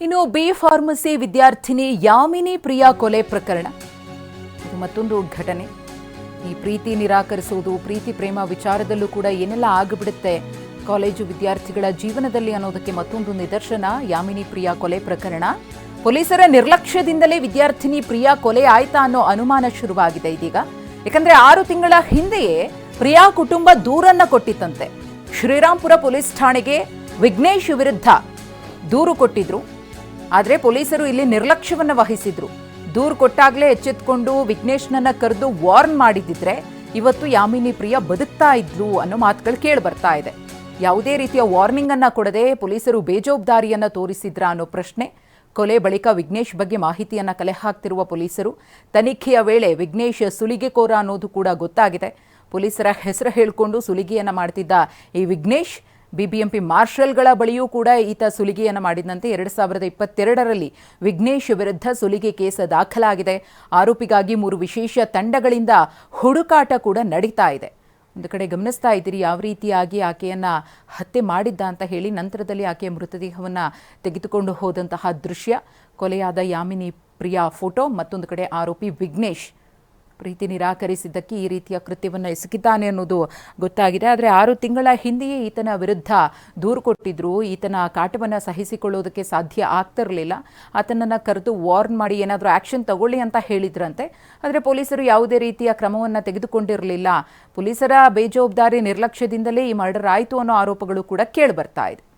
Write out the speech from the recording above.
ಇನ್ನು B pharmacy ವಿದ್ಯಾರ್ಥಿನಿ ಯಾಮಿನಿ ಪ್ರಿಯಾ ಕೊಲೆ ಪ್ರಕರಣ. ಇದು ಮತ್ತೊಂದು ಘಟನೆ. ಈ ಪ್ರೀತಿ ನಿರಾಕರಿಸುವುದು, ಪ್ರೀತಿ ಪ್ರೇಮ ವಿಚಾರದಲ್ಲೂ ಕೂಡ ಏನೆಲ್ಲ ಆಗಿಬಿಡುತ್ತೆ ಕಾಲೇಜು ವಿದ್ಯಾರ್ಥಿಗಳ ಜೀವನದಲ್ಲಿ ಅನ್ನೋದಕ್ಕೆ ಮತ್ತೊಂದು ನಿದರ್ಶನ, ಯಾಮಿನಿ ಪ್ರಿಯಾ ಕೊಲೆ ಪ್ರಕರಣ. ಪೊಲೀಸರ ನಿರ್ಲಕ್ಷ್ಯದಿಂದಲೇ ವಿದ್ಯಾರ್ಥಿನಿ ಪ್ರಿಯಾ ಕೊಲೆ ಆಯ್ತಾ ಅನ್ನೋ ಅನುಮಾನ ಶುರುವಾಗಿದೆ ಇದೀಗ. ಯಾಕಂದ್ರೆ ಆರು ತಿಂಗಳ ಹಿಂದೆಯೇ ಪ್ರಿಯಾ ಕುಟುಂಬ ದೂರನ್ನ ಕೊಟ್ಟಿತ್ತಂತೆ. ಶ್ರೀರಾಂಪುರ ಪೊಲೀಸ್ ಠಾಣೆಗೆ ವಿಘ್ನೇಶ್ ವಿರುದ್ಧ ದೂರು ಕೊಟ್ಟಿದ್ರು. ಆದರೆ ಪೊಲೀಸರು ಇಲ್ಲಿ ನಿರ್ಲಕ್ಷ್ಯವನ್ನು ವಹಿಸಿದ್ರು. ದೂರು ಕೊಟ್ಟಾಗಲೇ ಎಚ್ಚೆತ್ಕೊಂಡು ವಿಘ್ನೇಶ್ನನ್ನ ಕರೆದು ವಾರ್ನ್ ಮಾಡಿದ್ದಿದ್ರೆ ಇವತ್ತು ಯಾಮಿನಿ ಪ್ರಿಯ ಬದುಕ್ತಾ ಇದ್ರು ಅನ್ನೋ ಮಾತುಗಳು ಕೇಳಿ ಬರ್ತಾ ಇದೆ. ಯಾವುದೇ ರೀತಿಯ ವಾರ್ನಿಂಗ್ ಅನ್ನ ಕೊಡದೆ ಪೊಲೀಸರು ಬೇಜವಾಬ್ದಾರಿಯನ್ನ ತೋರಿಸಿದ್ರ ಅನ್ನೋ ಪ್ರಶ್ನೆ. ಕೊಲೆ ಬಳಿಕ ವಿಘ್ನೇಶ್ ಬಗ್ಗೆ ಮಾಹಿತಿಯನ್ನ ಕಲೆ ಹಾಕ್ತಿರುವ ಪೊಲೀಸರು, ತನಿಖೆಯ ವೇಳೆ ವಿಘ್ನೇಶ್ ಸುಲಿಗೆಕೋರ ಅನ್ನೋದು ಕೂಡ ಗೊತ್ತಾಗಿದೆ. ಪೊಲೀಸರ ಹೆಸರು ಹೇಳಿಕೊಂಡು ಸುಲಿಗೆಯನ್ನ ಮಾಡ್ತಿದ್ದ ಈ ವಿಘ್ನೇಶ್ ಬಿಬಿಎಂಪಿ ಮಾರ್ಷಲ್ಗಳ ಬಳಿಯೂ ಕೂಡ ಈತ ಸುಲಿಗೆಯನ್ನು ಮಾಡಿದಂತೆ ಎರಡು ಸಾವಿರದ ಇಪ್ಪತ್ತೆರಡರಲ್ಲಿ ವಿಘ್ನೇಶ್ ವಿರುದ್ಧ ಸುಲಿಗೆ ಕೇಸ್ ದಾಖಲಾಗಿದೆ. ಆರೋಪಿಗಾಗಿ ಮೂರು ವಿಶೇಷ ತಂಡಗಳಿಂದ ಹುಡುಕಾಟ ಕೂಡ ನಡೀತಾ ಇದೆ. ಒಂದು ಕಡೆ ಗಮನಿಸ್ತಾ ಇದ್ದೀರಿ, ಯಾವ ರೀತಿಯಾಗಿ ಆಕೆಯನ್ನು ಹತ್ಯೆ ಮಾಡಿದ್ದ ಅಂತ ಹೇಳಿ ನಂತರದಲ್ಲಿ ಆಕೆಯ ಮೃತದೇಹವನ್ನು ತೆಗೆದುಕೊಂಡು ಹೋದಂತಹ ದೃಶ್ಯ. ಕೊಲೆಯಾದ ಯಾಮಿನಿ ಪ್ರಿಯಾ ಫೋಟೋ, ಮತ್ತೊಂದು ಕಡೆ ಆರೋಪಿ ವಿಘ್ನೇಶ್. ಪ್ರೀತಿ ನಿರಾಕರಿಸಿದ್ದಕ್ಕೆ ಈ ರೀತಿಯ ಕೃತ್ಯವನ್ನು ಎಸಗಿದ್ದಾನೆ ಅನ್ನೋದು ಗೊತ್ತಾಗಿದೆ. ಆದರೆ ಆರು ತಿಂಗಳ ಹಿಂದೆಯೇ ಈತನ ವಿರುದ್ಧ ದೂರು ಕೊಟ್ಟಿದ್ರು. ಈತನ ಕಾಟವನ್ನು ಸಹಿಸಿಕೊಳ್ಳೋದಕ್ಕೆ ಸಾಧ್ಯ ಆಗ್ತಿರಲಿಲ್ಲ. ಆತನನ್ನು ಕರೆದು ವಾರ್ನ್ ಮಾಡಿ, ಏನಾದರೂ ಆ್ಯಕ್ಷನ್ ತಗೊಳ್ಳಿ ಅಂತ ಹೇಳಿದ್ರಂತೆ. ಆದರೆ ಪೊಲೀಸರು ಯಾವುದೇ ರೀತಿಯ ಕ್ರಮವನ್ನು ತೆಗೆದುಕೊಂಡಿರಲಿಲ್ಲ. ಪೊಲೀಸರ ಬೇಜವಾಬ್ದಾರಿ ನಿರ್ಲಕ್ಷ್ಯದಿಂದಲೇ ಈ ಮರ್ಡರ್ ಆಯಿತು ಅನ್ನೋ ಆರೋಪಗಳು ಕೂಡ ಕೇಳಿಬರ್ತಾ ಇದೆ.